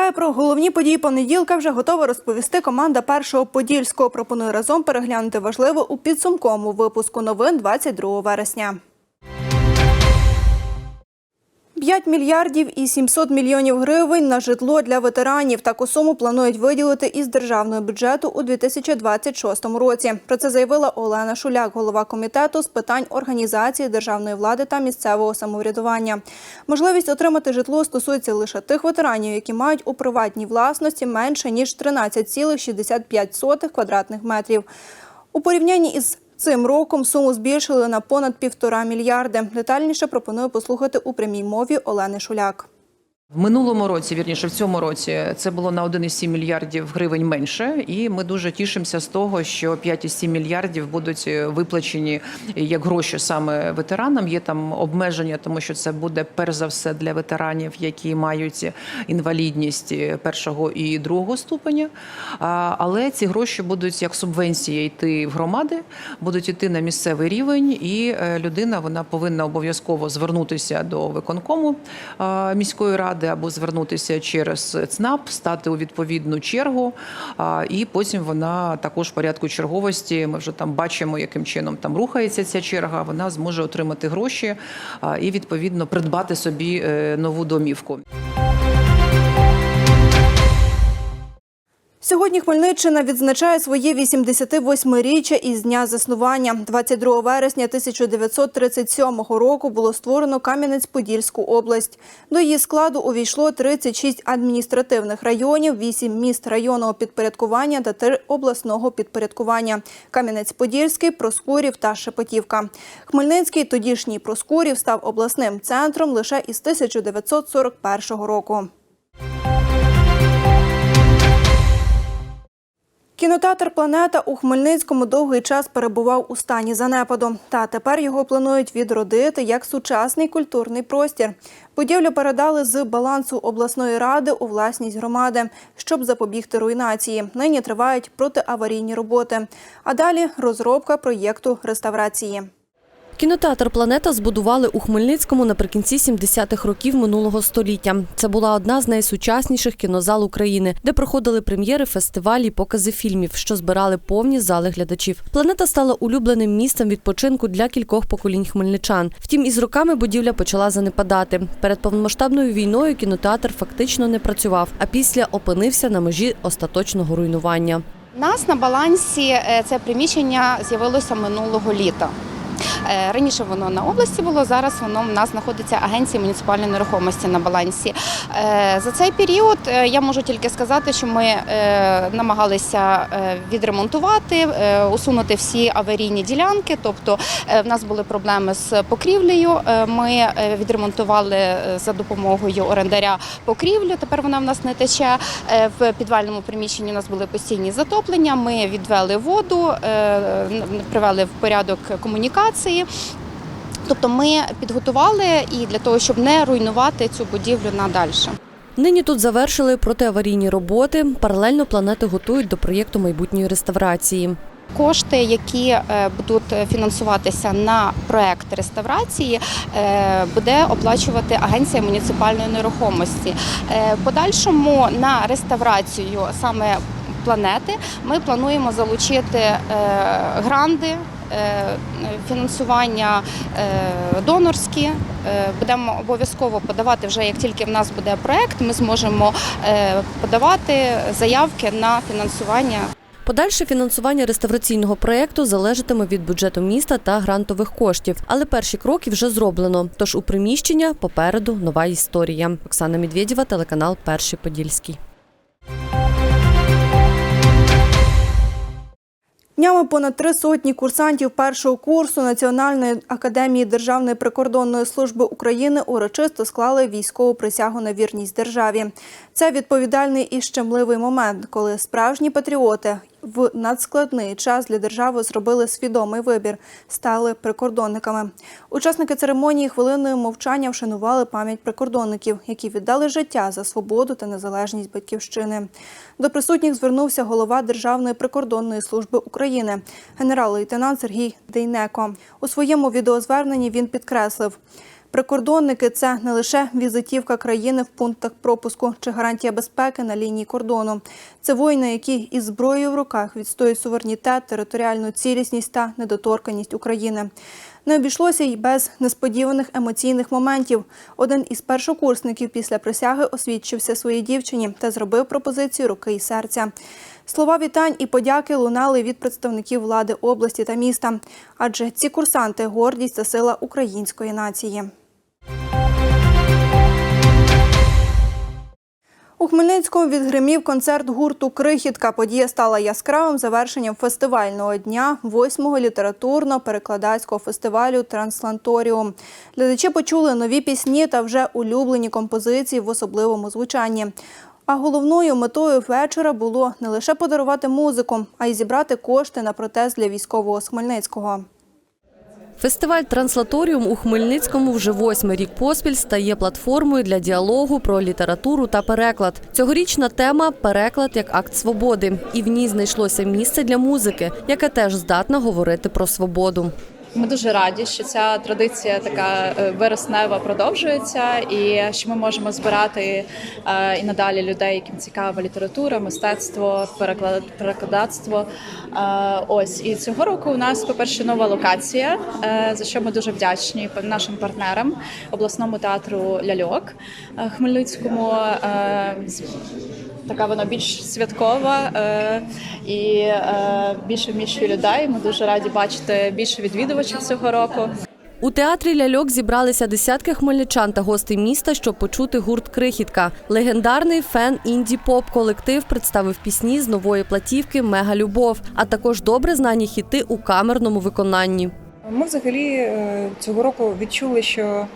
Нагадаю, про головні події понеділка вже готова розповісти команда першого подільського. Пропоную разом переглянути важливе у підсумковому випуску новин 22 вересня. 5 мільярдів і 700 мільйонів гривень на житло для ветеранів. Таку суму планують виділити із державного бюджету у 2026 році. Про це заявила Олена Шуляк, голова комітету з питань організації державної влади та місцевого самоврядування. Можливість отримати житло стосується лише тих ветеранів, які мають у приватній власності менше ніж 13,65 квадратних метрів. У порівнянні із Цим роком суму збільшили на понад півтора мільярди. Детальніше пропоную послухати у прямій мові Олени Шуляк. В минулому році, вірніше, в цьому році це було на 1,7 мільярдів гривень менше, і ми дуже тішимося з того, що 5,7 мільярдів будуть виплачені як гроші саме ветеранам. Є там обмеження, тому що це буде перш за все для ветеранів, які мають інвалідність першого і другого ступеня. Але ці гроші будуть як субвенція йти в громади, будуть йти на місцевий рівень, і е, людина вона повинна обов'язково звернутися до виконкому міської ради або звернутися через ЦНАП, стати у відповідну чергу, і потім вона також в порядку черговості. Ми вже там бачимо, яким чином там рухається ця черга. Вона зможе отримати гроші і відповідно придбати собі е, нову домівку. Сьогодні Хмельниччина відзначає своє 88-річчя із дня заснування. 22 вересня 1937 року було створено Кам'янець-Подільську область. До її складу увійшло 36 адміністративних районів, 8 міст районного підпорядкування та 3 обласного підпорядкування – Кам'янець-Подільський, Проскурів та Шепетівка. Хмельницький, тодішній Проскурів, став обласним центром лише із 1941 року. Кінотеатр Планета у Хмельницькому довгий час перебував у стані занепаду. Та тепер його планують відродити як сучасний культурний простір. Будівлю передали з балансу обласної ради у власність громади, щоб запобігти руйнації. Нині тривають протиаварійні роботи. А далі розробка проєкту реставрації. Кінотеатр Планета збудували у Хмельницькому наприкінці 70-х років минулого століття. Це була одна з найсучасніших кінозал України, де проходили прем'єри, фестивалі, і покази фільмів, що збирали повні зали глядачів. Планета стала улюбленим місцем відпочинку для кількох поколінь хмельничан. Втім, із роками будівля почала занепадати. Перед повномасштабною війною кінотеатр фактично не працював, а після опинився на межі остаточного руйнування. У нас на балансі е, це приміщення з'явилося минулого літа. Е, Раніше воно на області було, зараз воно в нас знаходиться агенція муніципальної нерухомості на балансі. Е, За цей період е, я можу тільки сказати, що ми намагалися відремонтувати, усунути всі аварійні ділянки. Тобто в нас були проблеми з покрівлею. Ми відремонтували за допомогою орендаря покрівлю. Тепер вона в нас не тече. В підвальному приміщенні у нас були постійні затоплення. Ми відвели воду, привели в порядок комунікації. Тобто ми підготували і для того, щоб не руйнувати цю будівлю надалі. Нині тут завершили протиаварійні роботи. Паралельно планети готують до проєкту майбутньої реставрації. Кошти, які е, будуть фінансуватися на проект реставрації, е, буде оплачувати агенція муніципальної нерухомості. Е, Подальшому на реставрацію саме планети ми плануємо залучити гранди. Е, Фінансування е, донорські Е, будемо обов'язково подавати вже як тільки в нас буде проект, ми зможемо подавати заявки на фінансування Подальше фінансування реставраційного проєкту залежатиме від бюджету міста та грантових коштів. Але перші кроки вже зроблено. Тож у приміщення попереду нова історія. Оксана Медведєва, телеканал Перший Подільський. Днями понад три сотні курсантів першого курсу Національної академії Державної прикордонної служби України урочисто склали військову присягу на вірність державі. Це відповідальний і щемливий момент, коли справжні патріоти в надскладний час для держави зробили свідомий вибір, стали прикордонниками. Учасники церемонії хвилиною мовчання вшанували пам'ять прикордонників, які віддали життя за свободу та незалежність батьківщини. До присутніх звернувся голова Державної прикордонної служби України, генерал-лейтенант Сергій Дейнеко. У своєму відеозверненні він підкреслив. Прикордонники це не лише візитівка країни в пунктах пропуску чи гарантія безпеки на лінії кордону. Це воїни, які із зброєю в руках відстоюють суверенітет, територіальну цілісність та недоторканність України. Не обійшлося й без несподіваних емоційних моментів. Один із першокурсників після присяги освідчився своїй дівчині та зробив пропозицію руки і серця. Слова вітань і подяки лунали від представників влади області та міста, адже ці курсанти гордість та сила української нації. У Хмельницькому відгримів концерт гурту Крихітка. Подія стала яскравим завершенням фестивального дня 8-го літературно-перекладацького фестивалю Трансланторіум. Глядачі почули нові пісні та вже улюблені композиції в особливому звучанні. А головною метою вечора було не лише подарувати музику, а й зібрати кошти на протез для військового з Хмельницького. Фестиваль Транслаторіум у Хмельницькому вже восьмий рік поспіль стає платформою для діалогу про літературу та переклад. Цьогорічна тема переклад як акт свободи, і в ній знайшлося місце для музики, яке теж здатна говорити про свободу. Ми дуже раді, що ця традиція така е, вереснева продовжується, і що ми можемо збирати е, і надалі людей, яким цікава література, мистецтво, переклад, перекладацтво. Е, Ось і цього року у нас, по-перше, нова локація, за що ми дуже вдячні нашим партнерам, обласному театру Ляльок Хмельницькому. Така вона більш святкова і більше вміщує людей. Ми дуже раді бачити більше відвідувачів цього року. У театрі ляльок зібралися десятки хмельничан та гостей міста, щоб почути гурт Крихітка. Легендарний фен інді-поп колектив представив пісні з нової платівки Мега Любов, а також добре знані хіти у камерному виконанні. Ми взагалі е, цього року відчули, що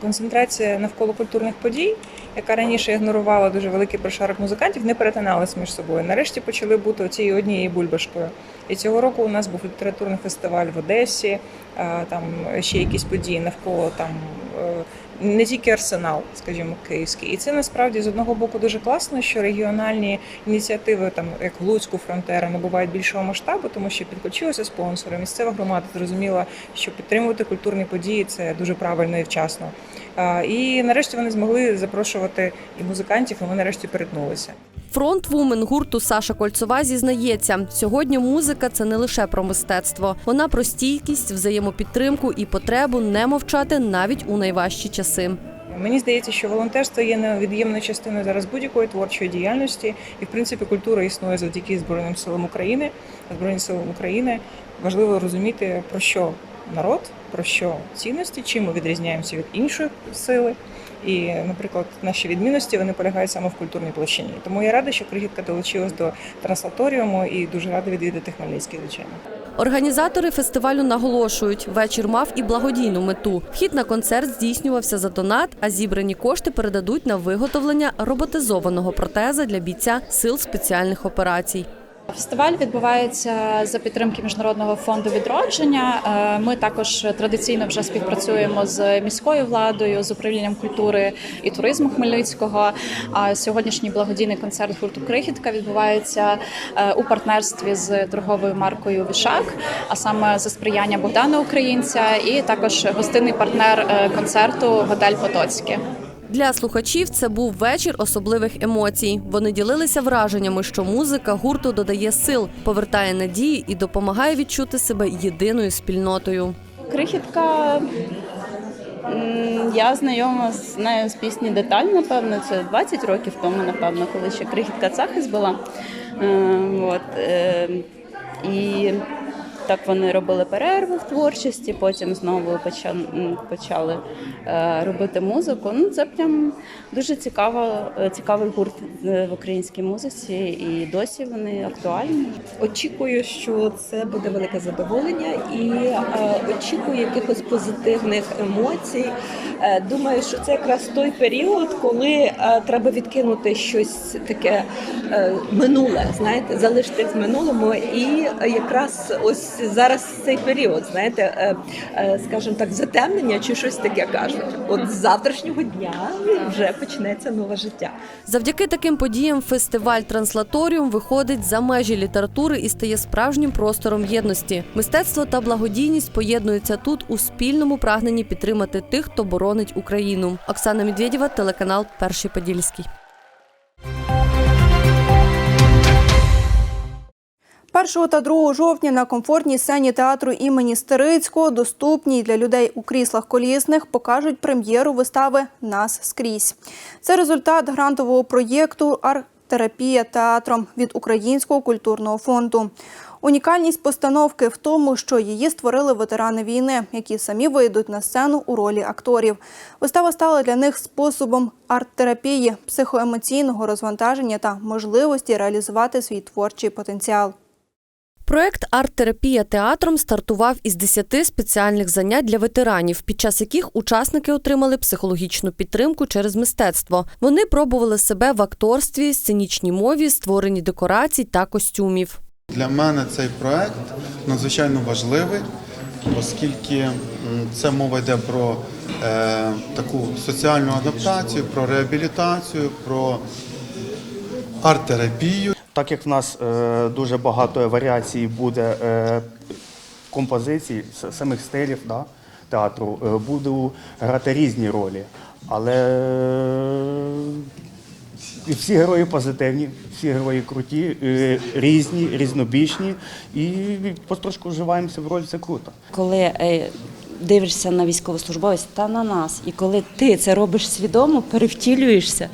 концентрація навколо культурних подій, яка раніше ігнорувала дуже великий прошарок музикантів, не перетиналась між собою. Нарешті почали бути цією однією бульбашкою. І цього року у нас був літературний фестиваль в Одесі, там ще якісь події навколо там. е, Не тільки арсенал, скажімо, київський, і це насправді з одного боку дуже класно, що регіональні ініціативи, там як Луцьку фронтера, набувають більшого масштабу, тому що підключилися спонсори. Місцева громада зрозуміла, що підтримувати культурні події це дуже правильно і вчасно. І нарешті вони змогли запрошувати і музикантів, і ми нарешті перетнулися. Фронтвумен гурту Саша Кольцова зізнається, сьогодні музика це не лише про мистецтво. Вона про стійкість, взаємопідтримку і потребу не мовчати навіть у найважчі часи. Мені здається, що волонтерство є невід'ємною частиною зараз будь-якої творчої діяльності, і в принципі культура існує завдяки Збройним силам України. Збройним силам України важливо розуміти про що народ, про що цінності, чим ми відрізняємося від іншої сили. І, наприклад, наші відмінності вони полягають саме в культурній площині. Тому я рада, що крихітка долучилась до трансляторіуму і дуже рада відвідати Хмельницький, звичайно. Організатори фестивалю наголошують, вечір мав і благодійну мету. Вхід на концерт здійснювався за донат, а зібрані кошти передадуть на виготовлення роботизованого протеза для бійця сил спеціальних операцій. Фестиваль відбувається за підтримки міжнародного фонду відродження. Е, Ми також традиційно вже співпрацюємо з міською владою, з управлінням культури і туризму Хмельницького. А сьогоднішній благодійний концерт гурту Крихітка відбувається е, у партнерстві з торговою маркою Вішак, а саме за сприяння Богдана Українця, і також гостинний партнер е, концерту Готель Потоцьке. Для слухачів це був вечір особливих емоцій. Вони ділилися враженнями, що музика гурту додає сил, повертає надії і допомагає відчути себе єдиною спільнотою. Крихітка. Я знайома з нею з пісні Деталь, напевно, це 20 років тому, напевно, коли ще крихітка Цахис була. Е, От, е, і так вони робили перерву в творчості, потім знову поча- почали е, робити музику. Ну, це прям дуже цікаво, е, цікавий гурт е, в українській музиці, і досі вони актуальні. Очікую, що це буде велике задоволення і очікую якихось позитивних емоцій. Думаю, що це якраз той період, коли треба відкинути щось таке минуле, знаєте, залишити в минулому, і якраз ось зараз цей період, знаєте, е, е, скажімо так, затемнення чи щось таке кажуть. От з завтрашнього дня вже почнеться нове життя. Завдяки таким подіям фестиваль Транслаторіум виходить за межі літератури і стає справжнім простором єдності. Мистецтво та благодійність поєднуються тут у спільному прагненні підтримати тих, хто боронить Україну. Оксана Медведєва, телеканал Перший Подільський. 1 та 2 жовтня на комфортній сцені театру імені Стерицького, доступній для людей у кріслах колісних, покажуть прем'єру вистави Нас скрізь. Це результат грантового проєкту Арт-терапія театром від Українського культурного фонду. Унікальність постановки в тому, що її створили ветерани війни, які самі вийдуть на сцену у ролі акторів. Вистава стала для них способом арт-терапії, психоемоційного розвантаження та можливості реалізувати свій творчий потенціал. Проект Арт-терапія театром стартував із 10 спеціальних занять для ветеранів, під час яких учасники отримали психологічну підтримку через мистецтво. Вони пробували себе в акторстві, сценічній мові, створенні декорацій та костюмів. Для мене цей проект надзвичайно важливий, оскільки це мова йде про е, таку соціальну адаптацію, про реабілітацію, про арт-терапію. Так як в нас е, дуже багато варіацій буде е, композицій, самих стилів да, театру, е, буду грати різні ролі. Але е, всі герої позитивні, всі герої круті, е, різні, різнобічні, і потрошку вживаємося в роль, це круто. коли е, дивишся на військовослужбовець та на нас, і коли ти це робиш свідомо, перевтілюєшся.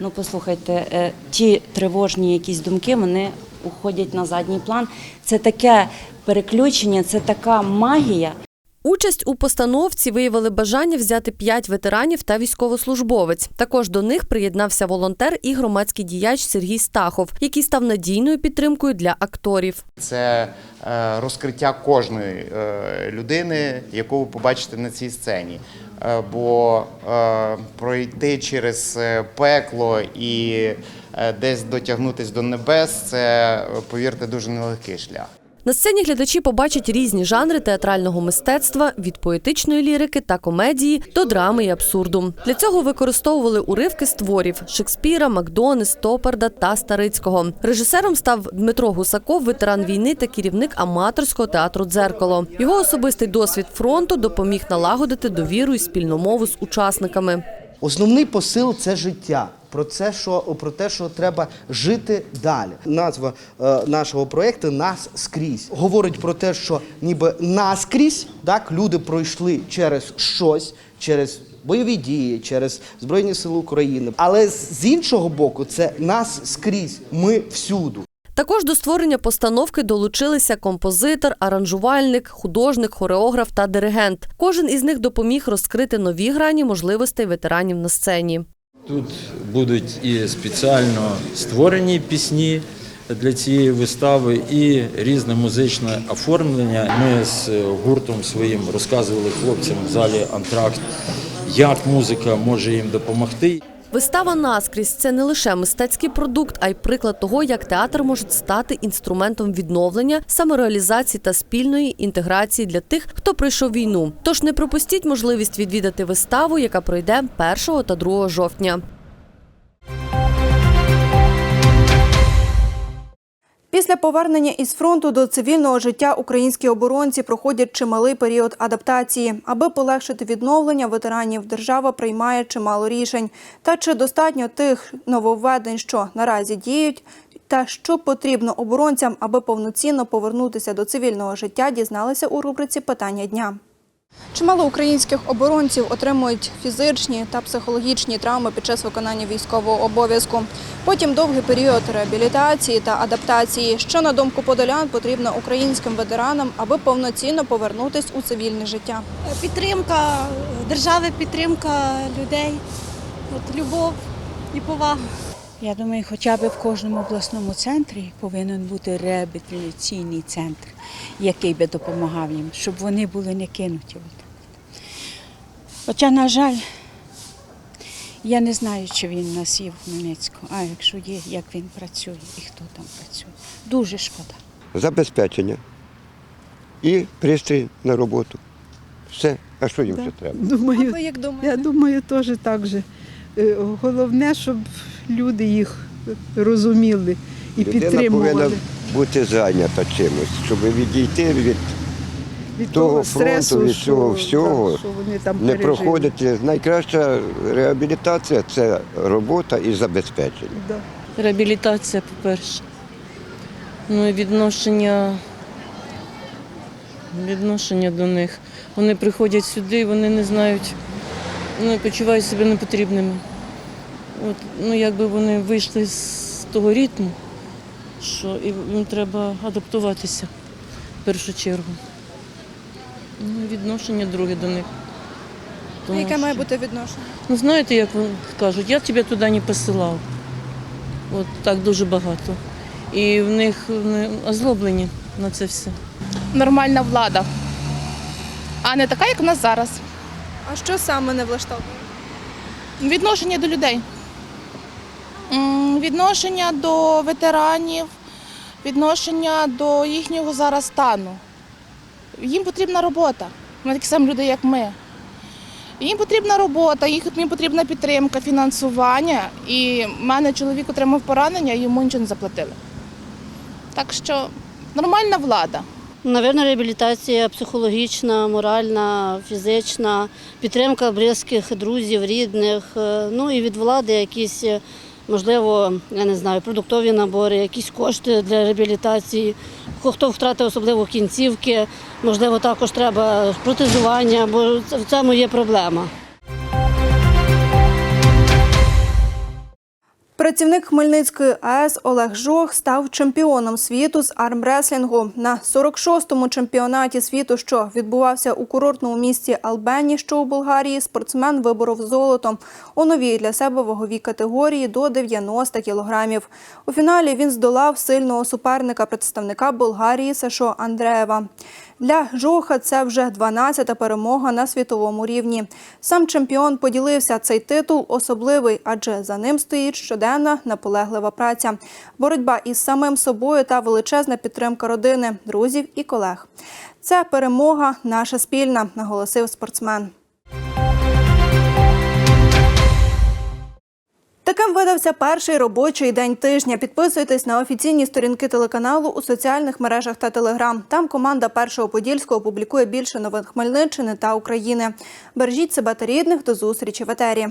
Ну послухайте, е, ті тривожні якісь думки вони уходять на задній план. Це таке переключення, це така магія. Участь у постановці виявили бажання взяти п'ять ветеранів та військовослужбовець. Також до них приєднався волонтер і громадський діяч Сергій Стахов, який став надійною підтримкою для акторів. Це е, розкриття кожної е, людини, яку ви побачите на цій сцені. Е, Бо пройти через пекло і десь дотягнутися до небес це, повірте, дуже нелегкий шлях. На сцені глядачі побачать різні жанри театрального мистецтва від поетичної лірики та комедії до драми і абсурду. Для цього використовували уривки з творів Шекспіра, Макдони, Стопарда та Старицького. Режисером став Дмитро Гусаков, ветеран війни та керівник аматорського театру Дзеркало. Його особистий досвід фронту допоміг налагодити довіру і спільну мову з учасниками. Основний посил це життя. Про це, що про те, що треба жити далі. Назва е, нашого проєкту Нас скрізь говорить про те, що ніби наскрізь так люди пройшли через щось, через бойові дії, через Збройні Сили України. Але з іншого боку, це нас скрізь. Ми всюду. Також до створення постановки долучилися композитор, аранжувальник, художник, хореограф та диригент. Кожен із них допоміг розкрити нові грані можливостей ветеранів на сцені. Тут будуть і спеціально створені пісні для цієї вистави, і різне музичне оформлення. Ми з гуртом своїм розказували хлопцям в залі Антракт, як музика може їм допомогти. Вистава наскрізь це не лише мистецький продукт, а й приклад того, як театр може стати інструментом відновлення, самореалізації та спільної інтеграції для тих, хто пройшов війну. Тож не пропустіть можливість відвідати виставу, яка пройде 1 та 2 жовтня. Після повернення із фронту до цивільного життя українські оборонці проходять чималий період адаптації. Аби полегшити відновлення ветеранів, держава приймає чимало рішень. Та чи достатньо тих нововведень, що наразі діють, та що потрібно оборонцям, аби повноцінно повернутися до цивільного життя, дізналися у рубриці Питання дня. Чимало українських оборонців отримують фізичні та психологічні травми під час виконання військового обов'язку. Потім довгий період реабілітації та адаптації, що на думку подолян потрібно українським ветеранам, аби повноцінно повернутися у цивільне життя. Підтримка держави, підтримка людей, от любов і повага. Я думаю, хоча б в кожному обласному центрі повинен бути реабілітаційний центр, який би допомагав їм, щоб вони були не кинуті. Хоча, на жаль, я не знаю, чи він у нас є в Хмельницькому, а якщо є, як він працює і хто там працює. Дуже шкода. Забезпечення. і пристрій на роботу. Все. А що їм ще треба? Думаю, Ви як думаєте? я думаю, теж так же. Е, Головне, щоб люди їх розуміли і Людина повинна бути зайнята чимось, щоб відійти від від того того фронту, стресу, від цього що, всього, так, що вони там не пережили. проходити. Найкраща реабілітація це робота і забезпечення. Да. Реабілітація, по-перше. Ну і відношення, відношення до них. Вони приходять сюди, вони не знають, вони почувають себе непотрібними. От, ну, якби вони вийшли з того ритму, що їм треба адаптуватися в першу чергу. Ну, відношення друге до них. Тому Яке має бути відношення? Ну, знаєте, як вони кажуть, я тебе туди не посилав. От так дуже багато. І в них вони озлоблені на це все. Нормальна влада, а не така, як в нас зараз. А що саме не влаштовує? Відношення до людей. Відношення до ветеранів, відношення до їхнього зараз стану. Їм потрібна робота. Вони такі самі люди, як ми. Їм потрібна робота, їм потрібна підтримка, фінансування. І в мене чоловік отримав поранення, йому нічого не заплатили. Так що нормальна влада. Навірно, реабілітація психологічна, моральна, фізична, підтримка близьких, друзів, рідних. е, Ну і від влади якісь, е, можливо, я не знаю, продуктові набори, якісь кошти для реабілітації. Хто втратив особливо кінцівки, можливо, також треба протезування, бо в цьому є проблема. Працівник Хмельницької АЕС Олег Жох став чемпіоном світу з армреслінгу. На 46-му чемпіонаті світу, що відбувався у курортному місті Албені, що у Болгарії, спортсмен виборов золото у новій для себе ваговій категорії до 90 кілограмів. У фіналі він здолав сильного суперника представника Болгарії Сашо Андреєва. Для Жоха це вже 12-та перемога на світовому рівні. Сам чемпіон поділився цей титул особливий, адже за ним стоїть щоденна наполеглива праця, боротьба із самим собою та величезна підтримка родини, друзів і колег. Це перемога наша спільна, наголосив спортсмен. Таким видався перший робочий день тижня. Підписуйтесь на офіційні сторінки телеканалу у соціальних мережах та телеграм. Там команда першого подільського публікує більше новин Хмельниччини та України. Бережіть себе та рідних. До зустрічі в етері.